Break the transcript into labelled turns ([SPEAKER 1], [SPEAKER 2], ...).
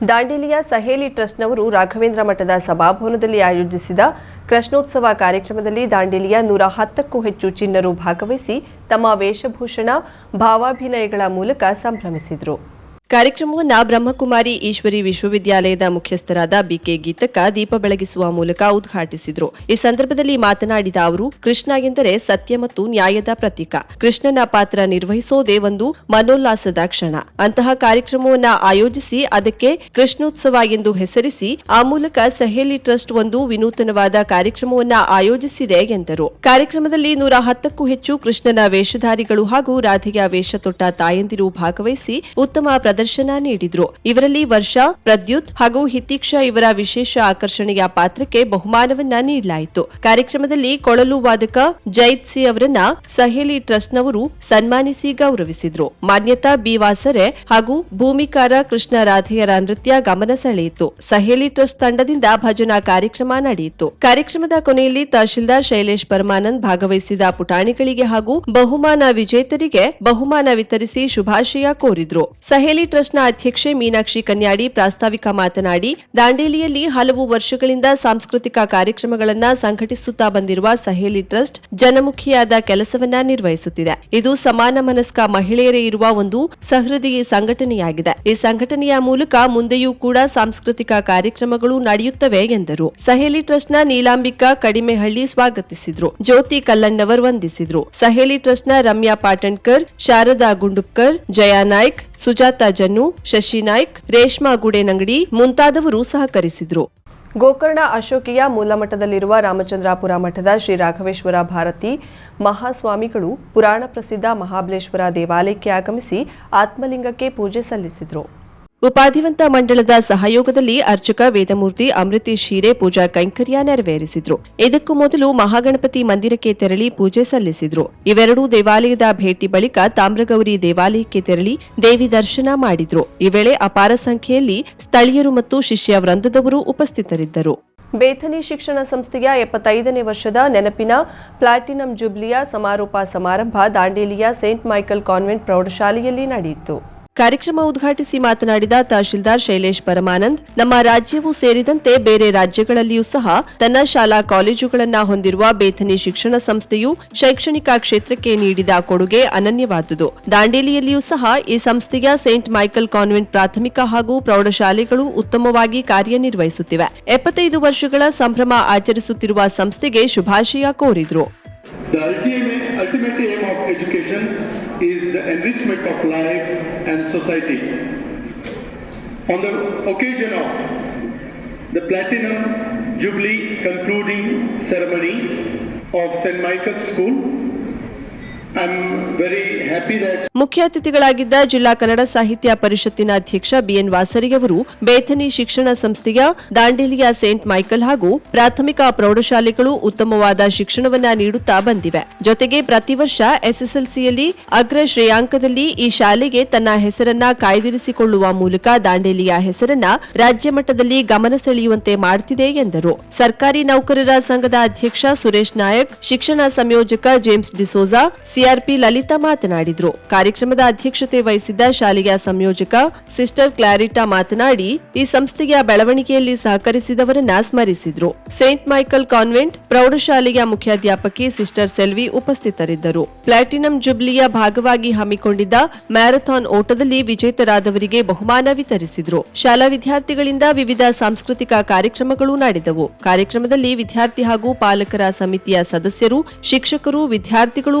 [SPEAKER 1] ದಾಂಡೇಲಿಯ ಸಹೇಲಿ ಟ್ರಸ್ಟ್ನವರು ರಾಘವೇಂದ್ರ ಮಠದ ಸಭಾಭವನದಲ್ಲಿ ಆಯೋಜಿಸಿದ ಕೃಷ್ಣೋತ್ಸವ ಕಾರ್ಯಕ್ರಮದಲ್ಲಿ ದಾಂಡೇಲಿಯ ನೂರ ಹತ್ತಕ್ಕೂ ಹೆಚ್ಚು ಚಿನ್ನರು ಭಾಗವಹಿಸಿ ತಮ್ಮ ವೇಷಭೂಷಣ, ಭಾವಾಭಿನಯಗಳ ಮೂಲಕ ಸಂಭ್ರಮಿಸಿದರು. ಕಾರ್ಯಕ್ರಮವನ್ನು ಬ್ರಹ್ಮಕುಮಾರಿ ಈಶ್ವರಿ ವಿಶ್ವವಿದ್ಯಾಲಯದ ಮುಖ್ಯಸ್ಥರಾದ ಬಿಕೆ ಗೀತಕ್ಕ ದೀಪ ಬೆಳಗಿಸುವ ಮೂಲಕ ಉದ್ಘಾಟಿಸಿದರು. ಈ ಸಂದರ್ಭದಲ್ಲಿ ಮಾತನಾಡಿದ ಅವರು, ಕೃಷ್ಣ ಎಂದರೆ ಸತ್ಯ ಮತ್ತು ನ್ಯಾಯದ ಪ್ರತೀಕ. ಕೃಷ್ಣನ ಪಾತ್ರ ನಿರ್ವಹಿಸೋದೇ ಒಂದು ಮನೋಲ್ಲಾಸದ ಕ್ಷಣ. ಅಂತಹ ಕಾರ್ಯಕ್ರಮವನ್ನು ಆಯೋಜಿಸಿ ಅದಕ್ಕೆ ಕೃಷ್ಣೋತ್ಸವ ಎಂದು ಹೆಸರಿಸಿ, ಆ ಮೂಲಕ ಸಹೇಲಿ ಟ್ರಸ್ಟ್ ಒಂದು ವಿನೂತನವಾದ ಕಾರ್ಯಕ್ರಮವನ್ನ ಆಯೋಜಿಸಿದೆ ಎಂದರು. ಕಾರ್ಯಕ್ರಮದಲ್ಲಿ ನೂರ ಹತ್ತಕ್ಕೂ ಹೆಚ್ಚು ಕೃಷ್ಣನ ವೇಷಧಾರಿಗಳು ಹಾಗೂ ರಾಧೆಯ ವೇಷ ತೊಟ್ಟ ತಾಯಂದಿರು ಭಾಗವಹಿಸಿ ಉತ್ತಮ ಪ್ರದರ್ಶನ ನೀಡಿದ್ರು. ಇವರಲ್ಲಿ ವರ್ಷ, ಪ್ರದ್ಯುತ್ ಹಾಗೂ ಹಿತೀಕ್ಷಾ ಇವರ ವಿಶೇಷ ಆಕರ್ಷಣೆಯ ಪಾತ್ರಕ್ಕೆ ಬಹುಮಾನವನ್ನ ನೀಡಲಾಯಿತು. ಕಾರ್ಯಕ್ರಮದಲ್ಲಿ ಕೊಳಲು ವಾದಕ ಜೈತ್ ಸಿ ಅವರನ್ನ ಸಹೇಲಿ ಟ್ರಸ್ಟ್ನವರು ಸನ್ಮಾನಿಸಿ ಗೌರವಿಸಿದ್ರು. ಮಾನ್ಯತಾ ಬಿ ವಾಸರೆ ಹಾಗೂ ಭೂಮಿಕಾರ ಕೃಷ್ಣ ರಾಧೆಯರ ನೃತ್ಯ ಗಮನ ಸೆಳೆಯಿತು. ಸಹೇಲಿ ಟ್ರಸ್ಟ್ ತಂಡದಿಂದ ಭಜನಾ ಕಾರ್ಯಕ್ರಮ ನಡೆಯಿತು. ಕಾರ್ಯಕ್ರಮದ ಕೊನೆಯಲ್ಲಿ ತಹಶೀಲ್ದಾರ್ ಶೈಲೇಶ್ ಪರಮಾನಂದ್ ಭಾಗವಹಿಸಿದ ಪುಟಾಣಿಗಳಿಗೆ ಹಾಗೂ ಬಹುಮಾನ ವಿಜೇತರಿಗೆ ಬಹುಮಾನ ವಿತರಿಸಿ ಶುಭಾಶಯ ಕೋರಿದ್ರು. ಸಹೇಲಿ ಟ್ರಸ್ಟ್ನ ಅಧ್ಯಕ್ಷೆ ಮೀನಾಕ್ಷಿ ಕನ್ಯಾಡಿ ಪ್ರಾಸ್ತಾವಿಕ ಮಾತನಾಡಿ, ದಾಂಡೇಲಿಯಲ್ಲಿ ಹಲವು ವರ್ಷಗಳಿಂದ ಸಾಂಸ್ಕೃತಿಕ ಕಾರ್ಯಕ್ರಮಗಳನ್ನ ಸಂಘಟಿಸುತ್ತಾ ಬಂದಿರುವ ಸಹೇಲಿ ಟ್ರಸ್ಟ್ ಜನಮುಖಿಯಾದ ಕೆಲಸವನ್ನ ನಿರ್ವಹಿಸುತ್ತಿದೆ. ಇದು ಸಮಾನ ಮನಸ್ಕ ಮಹಿಳೆಯರೇ ಇರುವ ಒಂದು ಸಹೃದಯಿ ಸಂಘಟನೆಯಾಗಿದೆ. ಈ ಸಂಘಟನೆಯ ಮೂಲಕ ಮುಂದೆಯೂ ಕೂಡ ಸಾಂಸ್ಕೃತಿಕ ಕಾರ್ಯಕ್ರಮಗಳು ನಡೆಯುತ್ತವೆ ಎಂದರು. ಸಹೇಲಿ ಟ್ರಸ್ಟ್ನ ನೀಲಾಂಬಿಕಾ ಕಡಿಮೆಹಳ್ಳಿ ಸ್ವಾಗತಿಸಿದ್ರು. ಜ್ಯೋತಿ ಕಲ್ಲಣ್ಣವರ್ ವಂದಿಸಿದ್ರು. ಸಹೇಲಿ ಟ್ರಸ್ಟ್ನ ರಮ್ಯಾ ಪಾಟಣ್ಕರ್, ಶಾರದಾ ಗುಂಡುಪ್ಕರ್, ಜಯಾ ನಾಯ್ಕ್ ಸುಜಾತ ಜನ್ನು, ಶಶಿ ನಾಯ್ಕ್, ರೇಷ್ಮಾ ಗುಡೇನಂಗಡಿ ಮುಂತಾದವರು ಸಹಕರಿಸಿದರು. ಗೋಕರ್ಣ ಅಶೋಕಿಯ ಮೂಲಮಠದಲ್ಲಿರುವ ರಾಮಚಂದ್ರಾಪುರ ಮಠದ ಶ್ರೀ ರಾಘವೇಶ್ವರ ಭಾರತಿ ಮಹಾಸ್ವಾಮಿಗಳು ಪುರಾಣ ಪ್ರಸಿದ್ಧ ಮಹಾಬಲೇಶ್ವರ ದೇವಾಲಯಕ್ಕೆ ಆಗಮಿಸಿ ಆತ್ಮಲಿಂಗಕ್ಕೆ ಪೂಜೆ ಸಲ್ಲಿಸಿದರು. ಉಪಾಧಿವಂತ ಮಂಡಳದ ಸಹಯೋಗದಲ್ಲಿ ಅರ್ಚಕ ವೇದಮೂರ್ತಿ ಅಮೃತಿ ಶೀರೆ ಪೂಜಾ ಕೈಂಕರ್ಯ ನೆರವೇರಿಸಿದ್ರು. ಇದಕ್ಕೂ ಮೊದಲು ಮಹಾಗಣಪತಿ ಮಂದಿರಕ್ಕೆ ತೆರಳಿ ಪೂಜೆ ಸಲ್ಲಿಸಿದ್ರು. ಇವೆರಡೂ ದೇವಾಲಯದ ಭೇಟಿ ಬಳಿಕ ತಾಮ್ರಗೌರಿ ದೇವಾಲಯಕ್ಕೆ ತೆರಳಿ ದೇವಿ ದರ್ಶನ ಮಾಡಿದ್ರು. ಈ ವೇಳೆ ಅಪಾರ ಸಂಖ್ಯೆಯಲ್ಲಿ ಸ್ಥಳೀಯರು ಮತ್ತು ಶಿಷ್ಯ ವೃಂದದವರು ಉಪಸ್ಥಿತರಿದ್ದರು. ಬೇಥನಿ ಶಿಕ್ಷಣ ಸಂಸ್ಥೆಯ ಎಪ್ಪತ್ತೈದನೇ ವರ್ಷದ ನೆನಪಿನ ಪ್ಲಾಟಿನಂ ಜುಬ್ಲಿಯ ಸಮಾರೋಪ ಸಮಾರಂಭ ದಾಂಡೇಲಿಯ ಸೇಂಟ್ ಮೈಕಲ್ ಕಾನ್ವೆಂಟ್ ಪ್ರೌಢಶಾಲೆಯಲ್ಲಿ ನಡೆಯಿತು. ಕಾರ್ಯಕ್ರಮ ಉದ್ಘಾಟಿಸಿ ಮಾತನಾಡಿದ ತಹಶೀಲ್ದಾರ್ ಶೈಲೇಶ್ ಪರಮಾನಂದ್, ನಮ್ಮ ರಾಜ್ಯವೂ ಸೇರಿದಂತೆ ಬೇರೆ ರಾಜ್ಯಗಳಲ್ಲಿಯೂ ಸಹ ತನ್ನ ಶಾಲಾ ಕಾಲೇಜುಗಳನ್ನು ಹೊಂದಿರುವ ಬೇಥನಿ ಶಿಕ್ಷಣ ಸಂಸ್ಥೆಯು ಶೈಕ್ಷಣಿಕ ಕ್ಷೇತ್ರಕ್ಕೆ ನೀಡಿದ ಕೊಡುಗೆ ಅನನ್ಯವಾದುದು. ದಾಂಡೇಲಿಯಲ್ಲಿಯೂ ಸಹ ಈ ಸಂಸ್ಥೆಯ ಸೇಂಟ್ ಮೈಕಲ್ ಕಾನ್ವೆಂಟ್ ಪ್ರಾಥಮಿಕ ಹಾಗೂ ಪ್ರೌಢಶಾಲೆಗಳು ಉತ್ತಮವಾಗಿ ಕಾರ್ಯನಿರ್ವಹಿಸುತ್ತಿವೆ. ಎಪ್ಪತ್ತೈದು ವರ್ಷಗಳ ಸಂಭ್ರಮ ಆಚರಿಸುತ್ತಿರುವ ಸಂಸ್ಥೆಗೆ ಶುಭಾಶಯ ಕೋರಿದ್ರು.
[SPEAKER 2] The ultimate, ultimate aim of education is the enrichment of life and society. On the occasion of the Platinum Jubilee concluding ceremony of St. Michael's School,
[SPEAKER 1] ಮುಖ್ಯ ಅತಿಥಿಗಳಾಗಿದ್ದ ಜಿಲ್ಲಾ ಕನ್ನಡ ಸಾಹಿತ್ಯ ಪರಿಷತ್ತಿನ ಅಧ್ಯಕ್ಷ ಬಿಎನ್ ವಾಸರಿಯವರು ಬೇಥನಿ ಶಿಕ್ಷಣ ಸಂಸ್ಥೆಯ ದಾಂಡೇಲಿಯ ಸೇಂಟ್ ಮೈಕಲ್ ಹಾಗೂ ಪ್ರಾಥಮಿಕ ಪ್ರೌಢಶಾಲೆಗಳು ಉತ್ತಮವಾದ ಶಿಕ್ಷಣವನ್ನ ನೀಡುತ್ತಾ ಬಂದಿವೆ. ಜೊತೆಗೆ ಪ್ರತಿ ವರ್ಷ ಎಸ್ಎಸ್ಎಲ್ಸಿಯಲ್ಲಿ ಅಗ್ರ ಶ್ರೇಯಾಂಕದಲ್ಲಿ ಈ ಶಾಲೆಗೆ ತನ್ನ ಹೆಸರನ್ನ ಕಾಯ್ದಿರಿಸಿಕೊಳ್ಳುವ ಮೂಲಕ ದಾಂಡೇಲಿಯ ಹೆಸರನ್ನ ರಾಜ್ಯ ಮಟ್ಟದಲ್ಲಿ ಗಮನ ಸೆಳೆಯುವಂತೆ ಮಾಡುತ್ತಿದೆ ಎಂದರು. ಸರ್ಕಾರಿ ನೌಕರರ ಸಂಘದ ಅಧ್ಯಕ್ಷ ಸುರೇಶ್ ನಾಯಕ್, ಶಿಕ್ಷಣ ಸಂಯೋಜಕ ಜೇಮ್ಸ್ ಡಿಸೋಜಾ ಸಿಆರ್ಪಿ ಲಲಿತಾ ಮಾತನಾಡಿದರು. ಕಾರ್ಯಕ್ರಮದ ಅಧ್ಯಕ್ಷತೆ ವಹಿಸಿದ್ದ ಶಾಲೆಯ ಸಂಯೋಜಕ ಸಿಸ್ಟರ್ ಕ್ಲಾರಿಟಾ ಮಾತನಾಡಿ, ಈ ಸಂಸ್ಥೆಯ ಬೆಳವಣಿಗೆಯಲ್ಲಿ ಸಹಕರಿಸಿದವರನ್ನ ಸ್ಮರಿಸಿದ್ರು. ಸೇಂಟ್ ಮೈಕಲ್ ಕಾನ್ವೆಂಟ್ ಪ್ರೌಢಶಾಲೆಯ ಮುಖ್ಯಾಧ್ಯಾಪಕಿ ಸಿಸ್ಟರ್ ಸೆಲ್ವಿ ಉಪಸ್ಥಿತರಿದ್ದರು. ಪ್ಲಾಟಿನಂ ಜುಬ್ಲಿಯ ಭಾಗವಾಗಿ ಹಮ್ಮಿಕೊಂಡಿದ್ದ ಮ್ಯಾರಥಾನ್ ಓಟದಲ್ಲಿ ವಿಜೇತರಾದವರಿಗೆ ಬಹುಮಾನ ವಿತರಿಸಿದ್ರು. ಶಾಲಾ ವಿದ್ಯಾರ್ಥಿಗಳಿಂದ ವಿವಿಧ ಸಾಂಸ್ಕೃತಿಕ ಕಾರ್ಯಕ್ರಮಗಳು ನಡೆದವು. ಕಾರ್ಯಕ್ರಮದಲ್ಲಿ ವಿದ್ಯಾರ್ಥಿ ಹಾಗೂ ಪಾಲಕರ ಸಮಿತಿಯ ಸದಸ್ಯರು, ಶಿಕ್ಷಕರು, ವಿದ್ಯಾರ್ಥಿಗಳು